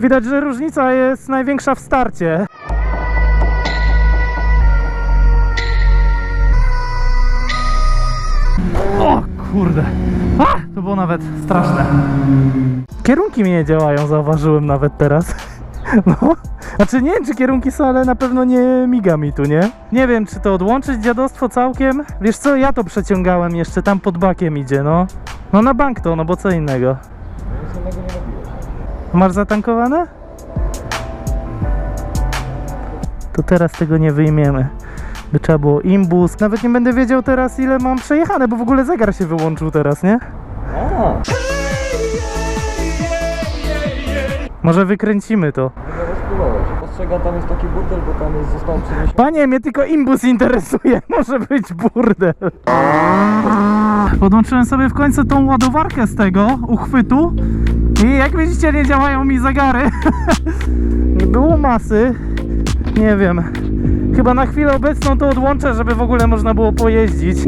Widać, że różnica jest największa w starcie. O kurde. A, to było nawet straszne. Kierunki mi nie działają, zauważyłem nawet teraz. No, znaczy nie wiem czy kierunki są, ale na pewno nie miga mi tu, nie? Nie wiem czy to odłączyć dziadostwo całkiem. Wiesz co, ja to przeciągałem jeszcze, tam pod bakiem idzie, no. No na bank to, no bo co innego. Nic innego nie robiłeś. Masz zatankowane? To teraz tego nie wyjmiemy. By trzeba było imbus. Nawet nie będę wiedział teraz ile mam przejechane, bo w ogóle zegar się wyłączył teraz, nie? A, Może wykręcimy to. Postrzegam, tam jest taki burdel, bo tam jest, został przeniesiony. Panie, mnie tylko imbus interesuje. Może być burdel. Podłączyłem sobie w końcu tą ładowarkę z tego uchwytu. I jak widzicie, nie działają mi zegary. Było masy. Nie wiem. Chyba na chwilę obecną to odłączę, żeby w ogóle można było pojeździć.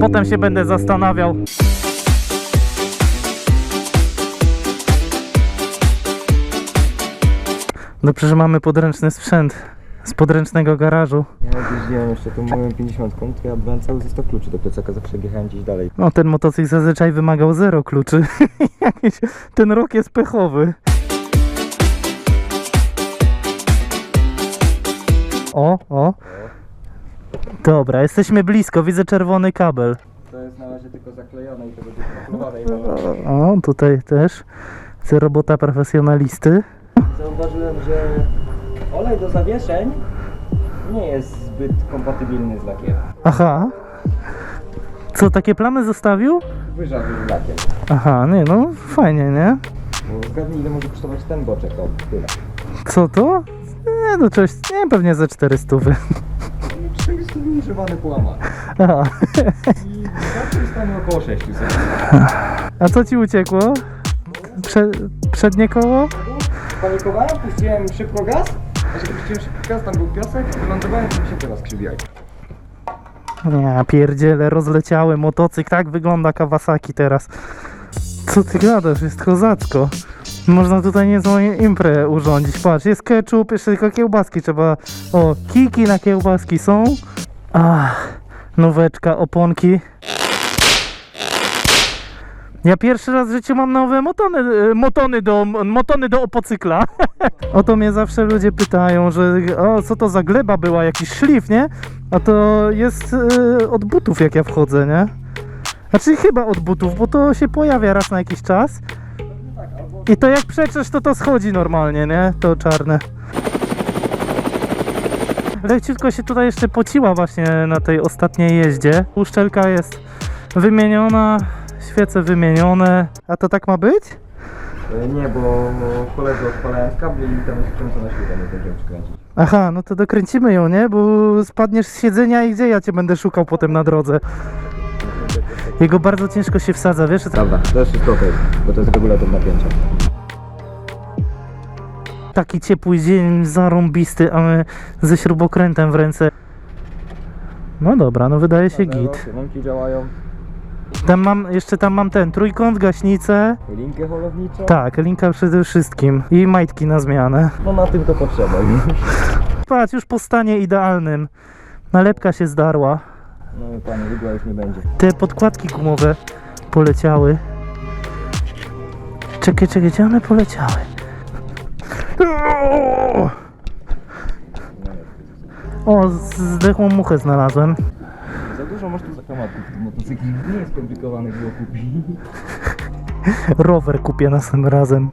Potem się będę zastanawiał. Dobrze, że mamy podręczny sprzęt z podręcznego garażu. Ja jak jeździłem jeszcze tą moją 50, to ja byłem cały ze 100 kluczy do plecaka, zawsze jechałem gdzieś dalej. No, ten motocykl zazwyczaj wymagał zero kluczy. Ten rok jest pechowy. O, o. Dobra, jesteśmy blisko, widzę czerwony kabel. To jest na razie tylko zaklejone i to będzie paklowane. i O, tutaj też. Robota profesjonalisty. Zauważyłem, że olej do zawieszeń nie jest zbyt kompatybilny z lakiem. Aha. Co, takie plamy zostawił? Wyżarł z lakiem. Aha, nie no, fajnie, nie? Bo zgadnij ile może kosztować ten boczek, o tyle. Co to? Nie, no coś, nie pewnie ze 400. 400 używany połamany. Aha. I zawsze stanie około 600. A co ci uciekło? Prze przednie koło? Panikowałem, puściłem szybko gaz, a kiedy puściłem szybko gaz, tam był piasek, wylądowałem i się teraz skrzywiali. Ja pierdziele, rozleciały motocykl, tak wygląda Kawasaki teraz. Co ty gadasz, jest kozacko. Można tutaj niezłą imprę urządzić. Patrz, jest ketchup, jeszcze tylko kiełbaski trzeba... O, kiki na kiełbaski są. Ach, nóweczka, oponki. Ja pierwszy raz w życiu mam nowe motony, e, motony do, motony do opocykla. o to mnie zawsze ludzie pytają, że o, co to za gleba była, jakiś szlif, nie? A to jest e, od butów jak ja wchodzę, nie? Znaczy chyba od butów, bo to się pojawia raz na jakiś czas. I to jak przeczesz, to to schodzi normalnie, nie? To czarne. Leciutko się tutaj jeszcze pociła właśnie na tej ostatniej jeździe. Uszczelka jest wymieniona, świece wymienione. A to tak ma być? E, Nie, bo koledzy odpalałem kabli i tam jest wkręcona śruba, nie będziemy przykręcić. Aha, no to dokręcimy ją, nie? Bo spadniesz z siedzenia i gdzie ja cię będę szukał potem na drodze? Jego bardzo ciężko się wsadza, wiesz? Prawda, to jest wszystko okej, bo to jest regulator napięcia. Taki ciepły dzień, zarąbisty, a my ze śrubokrętem w ręce. No dobra, no wydaje się git. Kierunki działają, Tam mam, jeszcze tam mam ten trójkąt, gaśnicę. linkę holowniczą. Tak, linka przede wszystkim. I majtki na zmianę. No na tym to potrzeba. Patrz, już po stanie idealnym. Nalepka się zdarła. No panie, igła już nie będzie. Te podkładki gumowe poleciały. Czekaj, czekaj, gdzie one poleciały? O, zdechłą muchę znalazłem. Dużo masz tu zakamatków w tym motocyklu. Nie jest skomplikowane było kupić. Rower kupię następnym razem.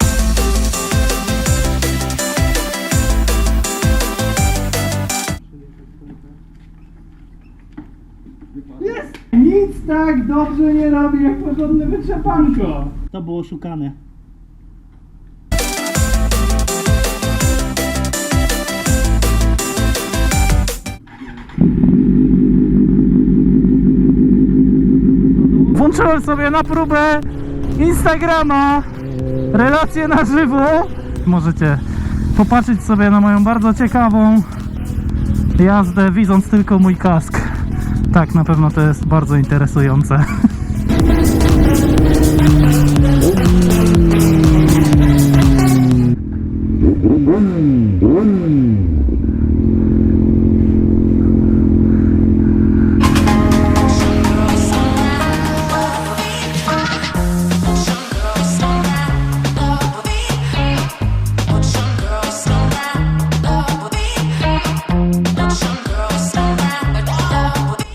Nic tak dobrze nie robi jak porządne wyczepanko. To było szukane. zacząłem sobie na próbę Instagrama relację na żywo. Możecie popatrzeć sobie na moją bardzo ciekawą jazdę, widząc tylko mój kask. Tak, na pewno to jest bardzo interesujące.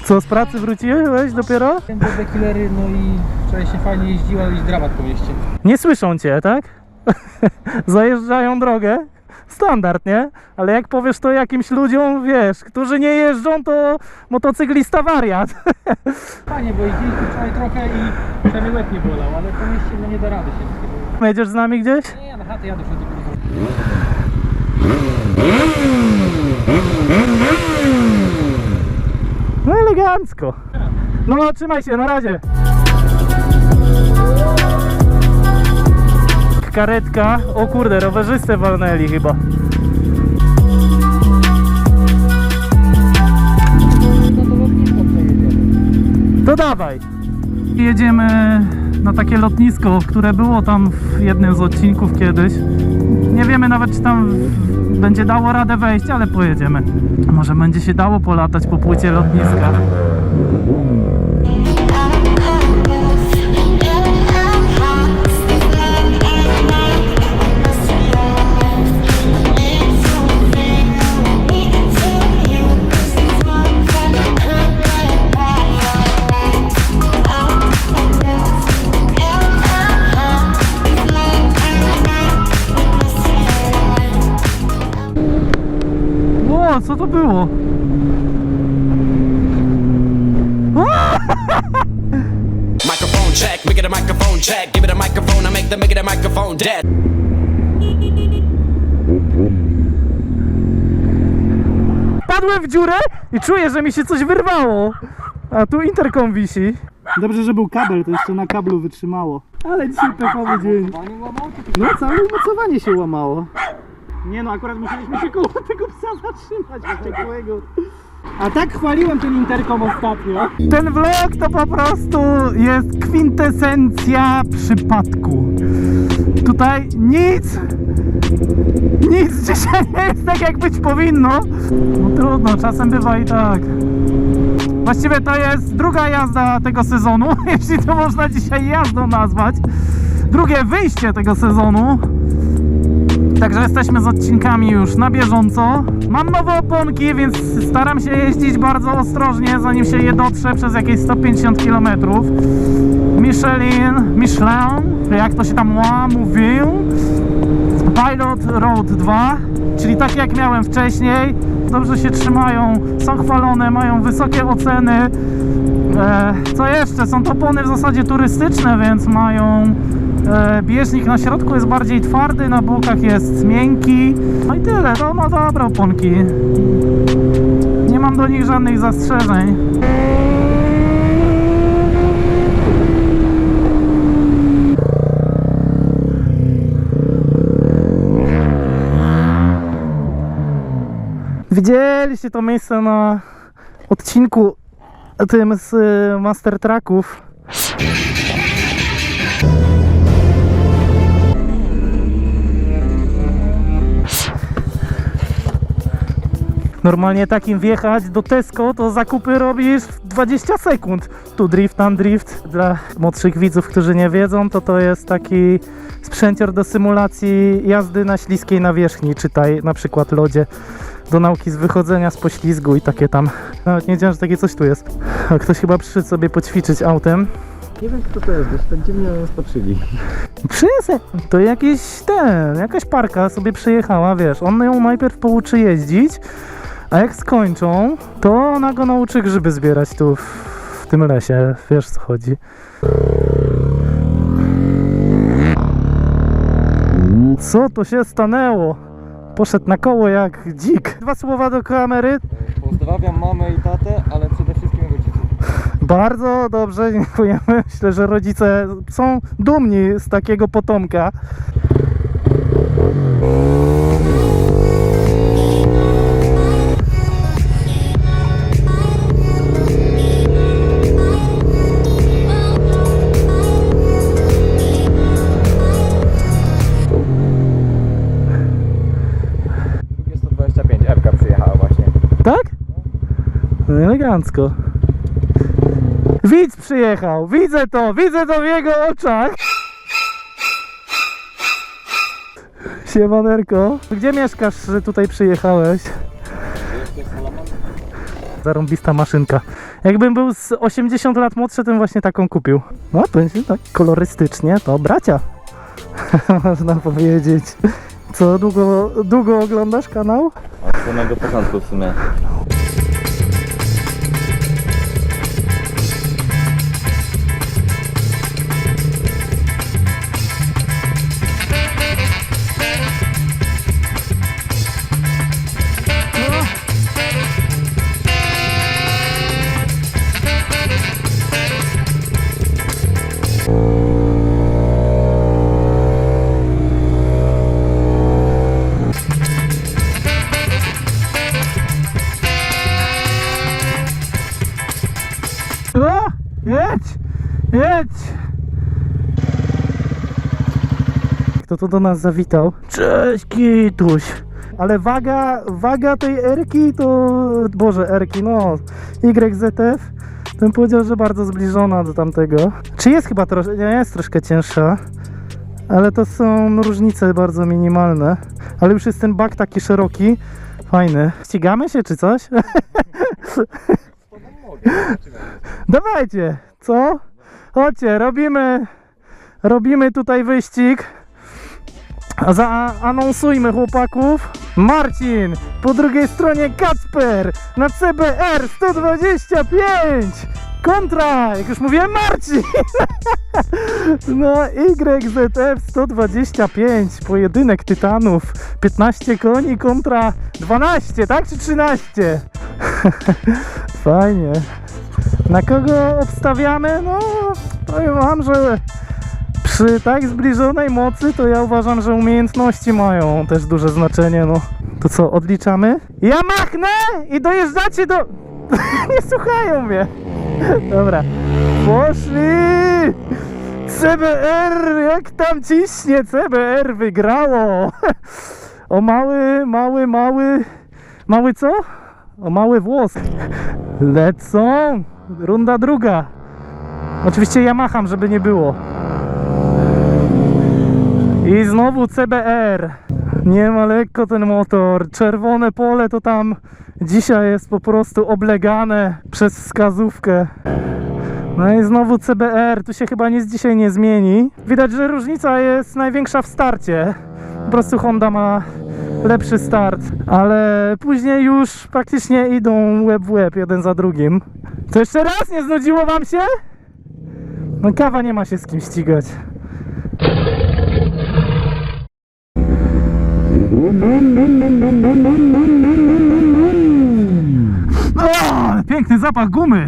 Co, z pracy wróciłeś dopiero? Będę killery, no i wczoraj się fajnie jeździło, ale dramat po mieście. Nie słyszą cię, tak? Zajeżdżają drogę. Standard, nie? Ale jak powiesz to jakimś ludziom, wiesz, którzy nie jeżdżą, to motocyklista wariat. Fajnie, bo jeździliśmy wczoraj trochę i przynajmniej łeb nie bolał, ale po mieście no nie da rady się. Jedziesz z nami gdzieś? Nie, ja na chatę jadę przed dopiero. No elegancko. No, trzymaj się, na razie. Karetka. O kurde, rowerzystę walnęli chyba. To dawaj. Jedziemy na takie lotnisko, które było tam w jednym z odcinków kiedyś. Nie wiemy nawet, czy tam będzie dało radę wejść, ale pojedziemy. Może będzie się dało polatać po płycie lotniska. To było? Microphone check, make it a microphone check. Give it a microphone, I make the make it a microphone dead. Padłem w dziurę i czuję, że mi się coś wyrwało. A tu interkom wisi. Dobrze, że był kabel, to jeszcze na kablu wytrzymało. Ale dzisiaj pechowy dzień. No, całe umocowanie się łamało. Nie no, akurat musieliśmy się koło tego psa zatrzymać. A tak chwaliłem ten interkom ostatnio. Ten vlog to po prostu jest kwintesencja przypadku. Tutaj nic nic dzisiaj nie jest tak, jak być powinno. No trudno, czasem bywa i tak. Właściwie to jest druga jazda tego sezonu, jeśli to można dzisiaj jazdą nazwać. Drugie wyjście tego sezonu. Także jesteśmy z odcinkami już na bieżąco. Mam nowe oponki, więc staram się jeździć bardzo ostrożnie, zanim się je dotrze przez jakieś 150 km. Michelin, Michelin, jak to się tam mówił. Pilot Road 2, czyli tak jak miałem wcześniej. Dobrze się trzymają, są chwalone, mają wysokie oceny. E, co jeszcze? Są to opony w zasadzie turystyczne, więc mają bieżnik na środku jest bardziej twardy, na bokach jest miękki. No i tyle, to no dobre oponki. Nie mam do nich żadnych zastrzeżeń. Widzieliście to miejsce na odcinku tym z y, Master Tracków. Normalnie takim wjechać do Tesco to zakupy robisz w 20 sekund. Tu drift, tam drift. Dla młodszych widzów, którzy nie wiedzą, to to jest taki sprzęcior do symulacji jazdy na śliskiej nawierzchni, czytaj na przykład lodzie do nauki z wychodzenia z poślizgu i takie tam. Nawet nie wiedziałem, że takie coś tu jest. Ktoś chyba przyszedł sobie poćwiczyć autem. Nie wiem kto to jest, bo tak dziwnie nas patrzyli. Przyjazd, to jakiś ten, jakaś parka sobie przyjechała, wiesz, on ją najpierw pouczy jeździć, a jak skończą, to ona go nauczy grzyby zbierać tu w, w tym lesie, wiesz co chodzi. Co to się stanęło? Poszedł na koło jak dzik. Dwa słowa do kamery. Pozdrawiam mamę i tatę, ale przede wszystkim rodziców. Bardzo dobrze, dziękujemy. Myślę, że rodzice są dumni z takiego potomka. Elegancko. Widz przyjechał, widzę to, widzę to w jego oczach. Siemaneczko. Gdzie mieszkasz, że tutaj przyjechałeś? zarąbista maszynka. Jakbym był z 80 lat młodszy, to bym właśnie taką kupił. No, będzie tak kolorystycznie, to bracia. Można powiedzieć. Co, długo, długo oglądasz kanał? Od samego początku w sumie. O! Jedź! Jedź! Kto to do nas zawitał? Cześć Kituś! Ale waga, waga tej Erki to... Boże, Erki, no... YZF bym powiedział, że bardzo zbliżona do tamtego. Czy jest chyba troszkę... Nie, jest troszkę cięższa. Ale to są różnice bardzo minimalne. Ale już jest ten bak taki szeroki. Fajny. Ścigamy się czy coś? Dawajcie, co? Chodźcie, robimy, robimy tutaj wyścig. Zaanonsujmy chłopaków. Marcin, po drugiej stronie Kacper na CBR 125 kontra, jak już mówiłem, Marcin. No YZF 125, pojedynek tytanów, 15 koni kontra 12, tak czy 13? Fajnie. Na kogo obstawiamy? No, powiem wam, że przy tak zbliżonej mocy to ja uważam, że umiejętności mają też duże znaczenie, no. To co, odliczamy? Ja machnę i dojeżdżacie do... Nie słuchają mnie. Dobra. Poszli! CBR, jak tam ciśnie, CBR wygrało. O mały, mały, mały... Mały co? O mały włos. Lecą! Runda druga. Oczywiście ja macham, żeby nie było. I znowu CBR. Nie ma lekko ten motor. Czerwone pole to tam dzisiaj jest po prostu oblegane przez wskazówkę. No i znowu CBR. Tu się chyba nic dzisiaj nie zmieni. Widać, że różnica jest największa w starcie. Po prostu Honda ma lepszy start, ale później już praktycznie idą łeb w łeb jeden za drugim. To jeszcze raz nie znudziło wam się? No kawa nie ma się z kim ścigać. O, ale piękny zapach gumy.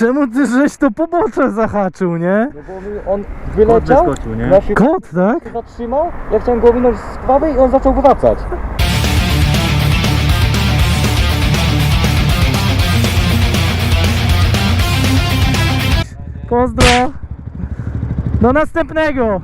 Czemu ty żeś to pobocze zahaczył, nie? No bo mi on wyleciał, wyskoczył, nie? ja się Kot, tak? zatrzymał, ja chciałem go ominąć z prawej i on zaczął wracać. Pozdro! Do następnego!